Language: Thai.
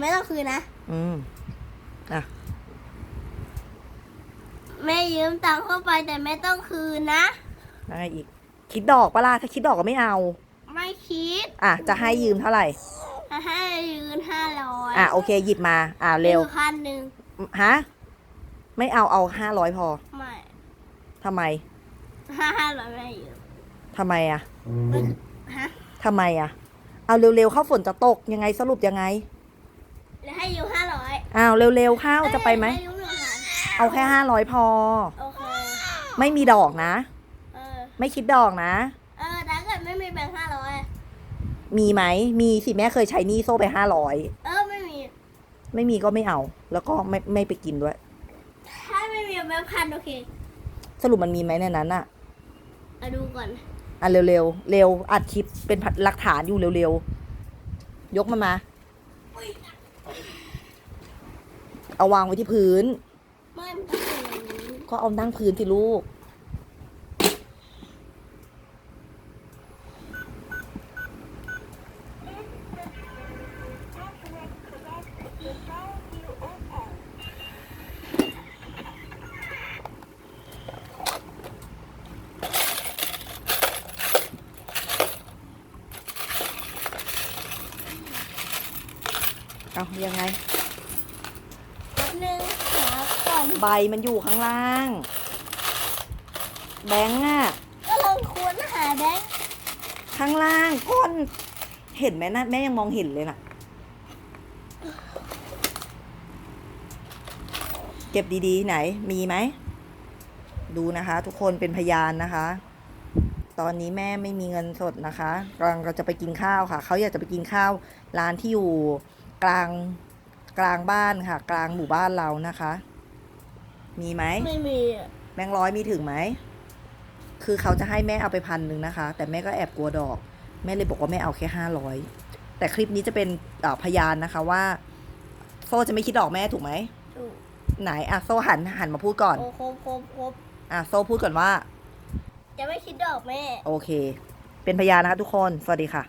ไม่ต้องคืนนะ อืมอะแม่ยืมตังค์เข้าไปแต่ไม่ต้องคืนนะแล้วไงอีก คิดดอกปะล่ะถ้าคิดดอกก็ไม่เอา ไม่คิดอะจะให้ยืมเท่าไหร่ จะให้ยืมห้าร้อยอะโอเคหยิบมา อะเร็วพันหนึ่งฮะไม่เอาเอาห้าร้อยพอไม่ทำไมห้าห้าร้อยไม่ยืมทำไมอะฮะทำไมอะ เอาเร็วๆเข้าฝนจะตกยังไงสรุปยังไง แล้วให้ยืมห้าร้อยอ้าวเร็วๆเข้าจะไปไหมให้ยืมหนึ่งพันเอาแค่ห้าร้อยพอ โอเค ไม่มีดอกนะ เออ ไม่คิดดอกนะ เออถ้าเกิดไม่มีแบงค์ห้าร้อยมีไหม มีสิแม่เคยใช้หนี้โซ่ไปห้าร้อยเออไม่มี ไม่มีก็ไม่เอา แล้วก็ไม่ไม่ไปกินด้วย ถ้าไม่มีแบงค์พันโอเคสรุปมันมีไหมในนั้นอะเอาดูก่อน อะเร็วๆเร็วอัดคลิปเป็นหลักฐานอยู่เร็วๆยกมันมา เอาวางไว้ที่พื้น ไม่มันต้องเป็นอย่างนี้ก็เอานั่งพื้นสิลูก เอายังไงแป๊บนึงหาก่อนใบมันอยู่ข้างล่าง แบงค์อะก็ลองค้นหาแบงค์ข้างล่างก้น เห็นไหมนะแม่ยังมองเห็นเลยน่ะ เก็บดีๆไหนมีไหม ดูนะคะ ทุกคนเป็นพยานนะคะ ตอนนี้แม่ไม่มีเงินสดนะคะกำลังเราจะไปกินข้าวค่ะ เขาอยากจะไปกินข้าวร้านที่อยู่ กลางกลางบ้านค่ะ กลางหมู่บ้านเรานะคะ มีไหมไม่มีอะแบงค์ร้อยมีถึงไหม คือเขาจะให้แม่เอาไปพันหนึ่งนะคะ แต่แม่ก็แอบกลัวดอก แม่เลยบอกว่าแม่เอาแค่ห้าร้อยแต่คลิปนี้จะเป็นเอ่อพยานนะคะว่า โซ่จะไม่คิดดอกแม่ถูกไหม ถูกไหนอะโซ่หันหันมาพูดก่อนโอ้ครบครบครบอะโซ่พูดก่อนว่า จะไม่คิดดอกแม่ โอเค เป็นพยานนะคะทุกคน สวัสดีค่ะ